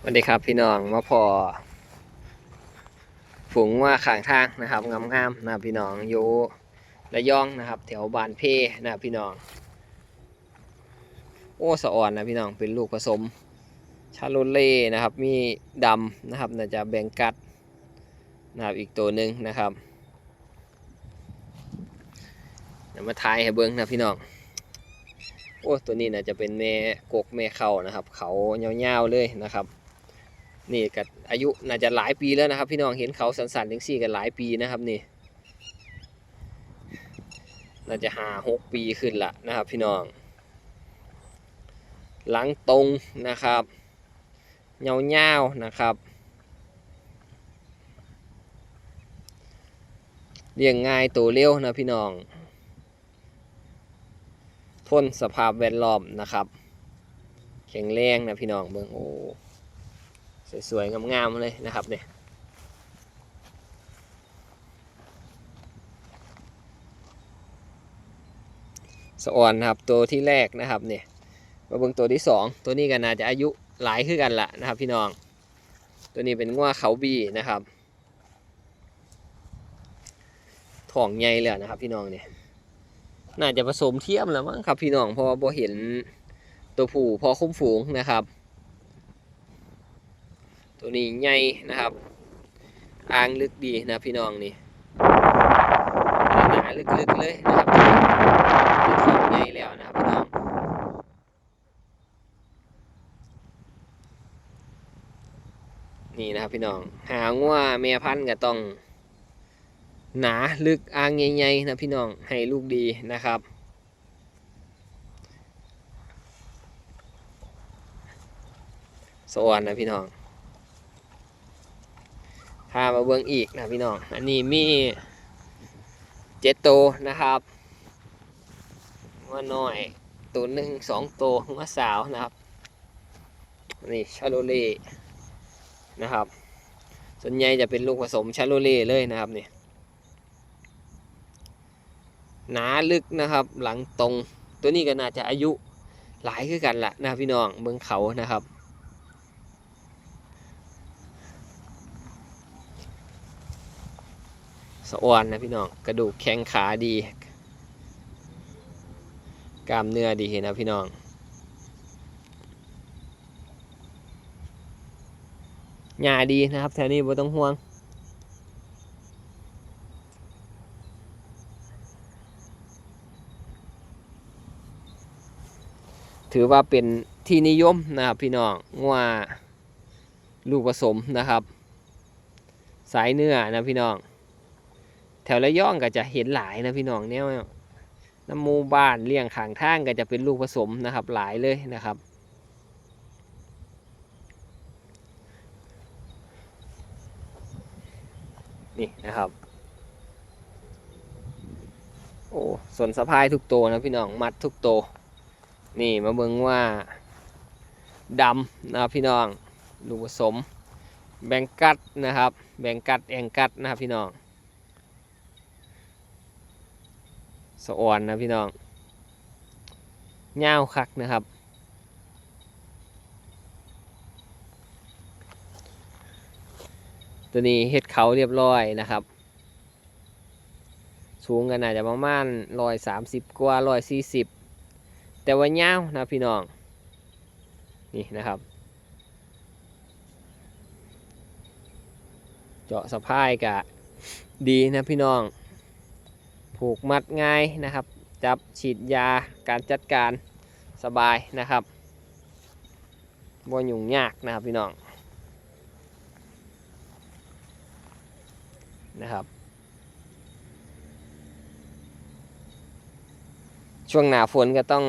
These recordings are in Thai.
สวัสดีครับพี่น้องมาพอฝูงว่าข้างทางนะครับงามๆนะครับพี่น้องอยู่ระยองนะครับแถวบานเพนะครับพี่น้อง โอ้สะอ่อนนะพี่น้องเป็นลูกผสมชาโลเล่นะครับ มีดำนะครับน่าจะแบงกัดนะครับอีกตัวหนึ่งนะครับเดี๋ยวมาทายให้เบิ้งนะพี่น้อง โอ้ตัวนี้น่าจะเป็นแม่กกแม่เขานะครับ เขาเงาๆเลยนะครับ นี่ก็อายุน่าจะหลายปีแล้วนะครับ พี่น้องเห็นเขาสันๆถึงสี่กันหลายปีนะครับนี่น่าจะหาหกปีขึ้นละนะครับ พี่น้อง หลังตรงนะครับเงาวๆนะครับเลี้ยงง่ายตัวเร็วนะพี่น้อง ทนสภาพแวดล้อมนะครับ แข็งแรงนะพี่น้องเบิ่งโอ้ สวยๆ งามๆ เลยนะครับเนี่ยสะอ่อนนะครับตัวที่แรกนะครับเนี่ยมาเบิ่งตัวที่สองตัวนี้ก็น่าจะอายุหลายขึ้นกันละนะครับ พี่น้อง ตัวนี้เป็นง่วเขาบีนะครับท้องใหญ่เลยนะครับ พี่น้องเนี่ยน่าจะผสมเทียมแล้วมั้งครับ พี่น้องเพราะว่าบ่เห็นตัวผู้พอคุ้มฝูงนะครับ ตัวนี้ใหญ่นะครับอ่างลึกดีนะพี่น้องนี่หนาลึกๆเลยนะครับท้องใหญ่แล้วนะครับพี่น้องนี่นะครับพี่น้อง หาว่าแม่พันธุ์ก็ต้อง หนาลึกอ่างใหญ่ๆนะพี่น้องให้ลูกดีนะครับสวรรค์นะพี่น้องามาเบิ่งอีกนะพี่น้อง อันนี้มีเจ็ดตัวนะครับว่าน้อยตัวหนึ่งสองตัวว่าสาวนะครับ นี่ชาโลเล่นะครับ ส่วนใหญ่จะเป็นลูกผสมชาโลเล่เลยนะครับนี่หนาลึกนะครับ หลังตรงตัวนี้ก็น่าจะอายุหลายคือกันละนะพี่น้องเมืองเขานะครับ สะอวนนะพี่น้องกระดูกแข้งขาดี กล้ามเนื้อดีนะพี่น้องหญ้าดีนะครับ แถวนี้บ่ต้องห่วงถือว่าเป็นที่นิยมนะครับพี่น้องว่าลูกผสมนะครับ สายเนื้อนะพี่น้อง แถวระยองก็จะเห็นหลายนะพี่น้องแนวน้ำมูบ้านเลี้ยงขางทางก็จะเป็นลูกผสมนะครับหลายเลยนะครับ นี่นะครับโอ้ส่วนสะพายทุกตัวนะพี่น้องมัดทุกตัวนี่มาเบิ่งว่าดำนะครับพี่น้องลูกผสม แบงกัดนะครับ แบงกัดแองกัดนะครับพี่น้อง สะอ่อนนะพี่น้องเง่าคักนะครับ ตัวนี้เฮ็ดเขาเรียบร้อยนะครับ สูงกันอาจจะประมาณร้อยสามสิบกว่าร้อยสี่สิบแต่ว่าเงานะพี่น้อง นี่นะครับเจาะสะพายกะดีนะพี่น้อง ผูกมัดง่ายนะครับ จับฉีดยาการจัดการสบายนะครับบ่ยุ่งยากนะครับพี่น้องนะครับ ช่วงหนาฝนก็ต้อง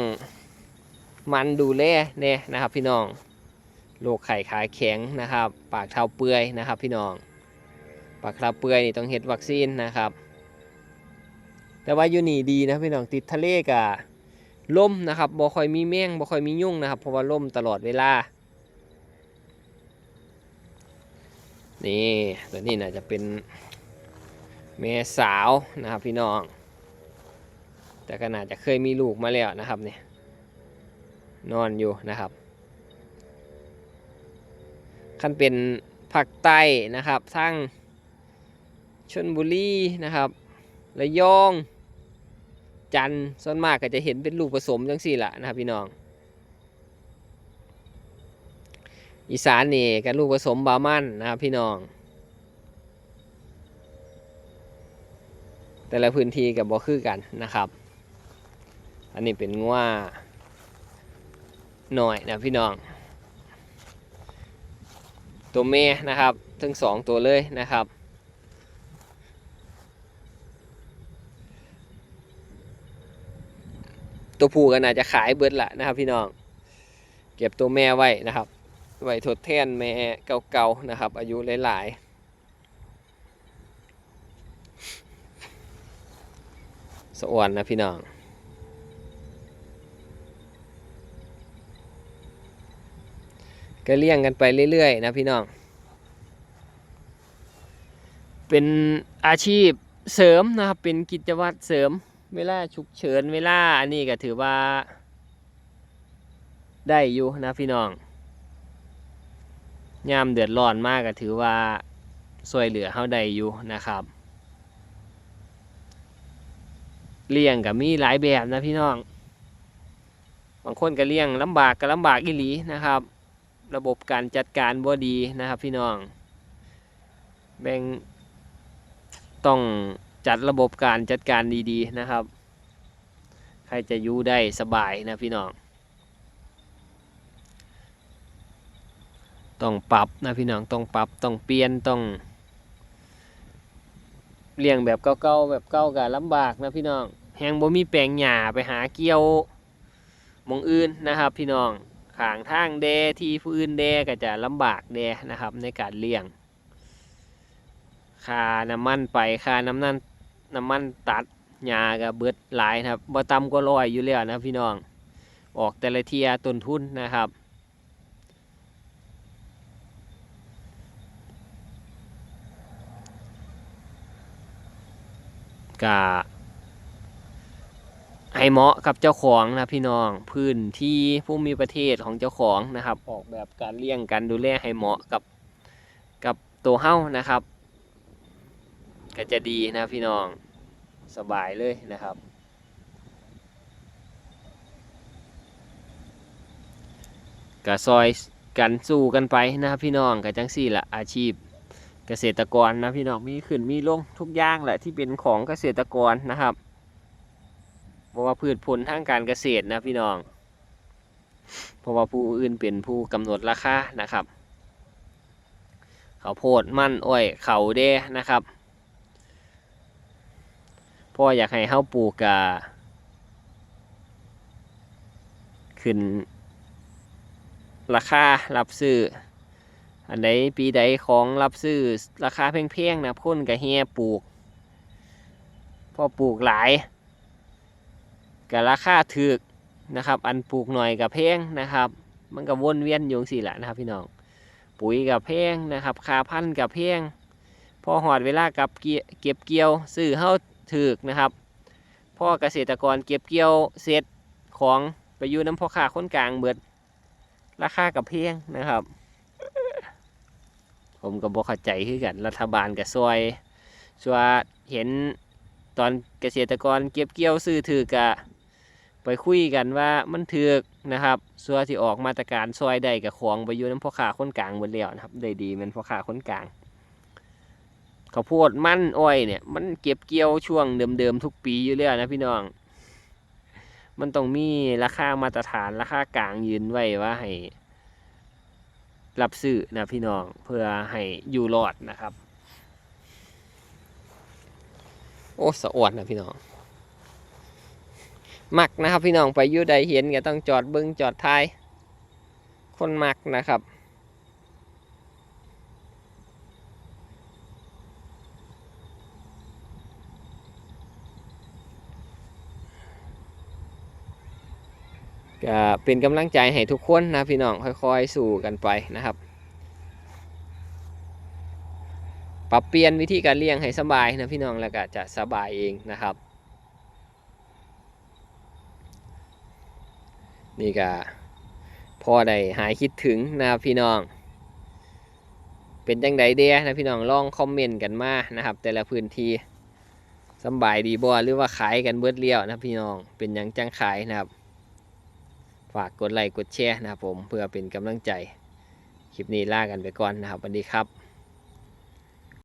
มันดูแลแน่นะครับพี่น้องโรคไข่ขาแข็งนะครับ ปากเท้าเปื่อยนะครับพี่น้อง ปากเท้าเปื่อยนี่ต้องเฮ็ดวัคซีนนะครับ แต่ว่าอยู่นี่ดีนะพี่น้องติดทะเลกะล่มนะครับบ่ค่อยมีแมงบ่ค่อยมียุ่งนะครับเพราะว่าล่มตลอดเวลา นี่ตัวนี้น่าจะเป็นแม่สาวนะครับพี่น้อง แต่ก็น่าจะเคยมีลูกมาแล้วนะครับเนี่ยนอนอยู่นะครับคันเป็นภาคใต้นะครับทั้งชนบุรีนะครับ ระยอง จันทร์ส่วนมากก็จะเห็นเป็นลูกผสมจังสี่ละนะครับพี่น้อง อีสานนี่ก็ลูกผสมบามันนะครับพี่น้อง แต่ละพื้นที่กับบ่คือกันนะครับ อันนี้เป็นง่าหน่อยนะพี่น้องตัวเมนะครับ ทั้งสองตัวเลยนะครับ ตัวผู้ก็น่าจะขายเบิดละนะครับ พี่น้อง เก็บตัวแม่ไว้นะครับ ไว้ทดแทนแม่เก่าๆนะครับ อายุหลายๆสวรรค์นะพี่น้องก็เลี้ยงกันไปเรื่อยๆนะพี่น้อง เป็นอาชีพเสริมนะครับ เป็นกิจวัตรเสริม เวลาฉุกเฉินเวลาอันนี้ก็ถือว่า ได้อยู่นะพี่น้องยามเดือดร้อนมากก็ถือว่าช่วยเหลือเฮาได้อยู่นะครับ เลี้ยงก็มีหลายแบบนะพี่น้อง บางคนก็เลี้ยงลำบากก็ลำบากอีหลีนะครับ ระบบการจัดการบ่ดีนะครับพี่น้อง แบ่งต้อง จัดระบบการจัดการดีๆนะครับ ใครจะอยู่ได้สบายนะพี่น้อง ต้องปรับนะพี่น้องต้องปรับต้องเปลี่ยนต้องเลี้ยงแบบเก่าๆแบบเก่าก็ลำบากนะพี่น้องแหงบ่มีแปลงหญ้าไปหาเกี่ยวมองอื่นนะครับ พี่น้องขางทางแดที่ผู้อื่นแดก็จะลำบากแดนะครับในการเลี้ยงค่าน้ำมันไปค่าน้ำนั่น น้ำมันตัดหญ้าก็เบิดหลายนะครับบ่ต่ำกว่าร้อยอยู่แล้วนะพี่น้อง ออกแต่ละเทียต้นทุนนะครับ กะให้เหมาะกับเจ้าของนะพี่น้องพื้นที่ผู้มีประเทศของเจ้าของนะครับ ออกแบบการเลี้ยงการดูแลให้เหมาะกับกับตัวเฮ้านะครับ ก็จะดีนะพี่น้องสบายเลยนะครับก็ซอยกันสู้กันไปนะครับพี่น้องก็จังสี่ละอาชีพเกษตรกรนะพี่น้องมีขึ้นมีลงทุกอย่างแหละที่เป็นของเกษตรกรนะครับเพราะว่าพืชผลทางการเกษตรนะพี่น้อง เพราะว่าผู้อื่นเป็นผู้กำหนดราคานะครับเขาวโพดมั่นอ้อยเขาเด้นะครับ พราะอยากให้เฮาปลูกกะขึ้น ราคารับซื้อ อันใดปีใดของรับซื้อ ราคาแพงๆนะพ่นกับเฮียปลูก พอปลูกหลายกับราคาถูกนะครับ อันปลูกหน่อยกับแพงนะครับ มันก็วนเวียนอยู่สี่แหละนะครับ พี่น้อง ปุ๋ยกับแพงนะครับคาพันกับแพงพอหอดเวลากับเกี่ยเก็บเกี่ยวซื้อเฮา ถูกนะครับพ่อเกษตรกรเก็บเกี่ยวเสร็จของไปอยู่น้ำพ่อค้าคนกลางเบิด ราคากับแพงนะครับ ผมก็บอกเข้าใจคือกันรัฐบาลกับซอยชัวเห็นตอนเกษตรกรเก็บเกี่ยวซื้อถือกะไปคุยกันว่ามันถือกนะครับชัวที่ออกมาตรการซอยได้กับของไปอยู่น้ำพ่อค้าคนกลางหมดแล้วนะครับได้ดีมันพ่อค้าคนกลาง ข้าวโพดมันอ้อยเนี่ย มันเก็บเกี่ยวช่วงเดิมๆทุกปีอยู่แล้วนะพี่น้อง มันต้องมีราคามาตรฐานราคากลางยืนไว้ว่าให้ รับซื้อนะพี่น้องเพื่อให้อยู่รอดนะครับ โอ้สะอวดนะพี่น้องมักนะครับพี่น้องไปอยู่ใดเห็นก็ต้องจอดเบิ้งจอดท้าย คนมักนะครับ ก็เป็นกำลังใจให้ทุกคนนะพี่น้องค่อยๆสู่กันไปนะครับ ปรับเปลี่ยนวิธีการเลี้ยงให้สบายนะพี่น้องแล้วก็จะสบายเองนะครับ นี่ก็พอได้หายคิดถึงนะครับพี่น้อง เป็นจังไดเด้นะพี่น้องลองคอมเมนต์กันมานะครับ แต่ละพื้นที่สบายดีบ่หรือว่าขายกันเบิดเลี้ยวนะพี่น้องเป็นยังจังขายนะครับ ฝากกดไลค์กดแชร์นะครับผมเพื่อเป็นกำลังใจ คลิปนี้ลากันไปก่อนนะครับสวัสดีครับ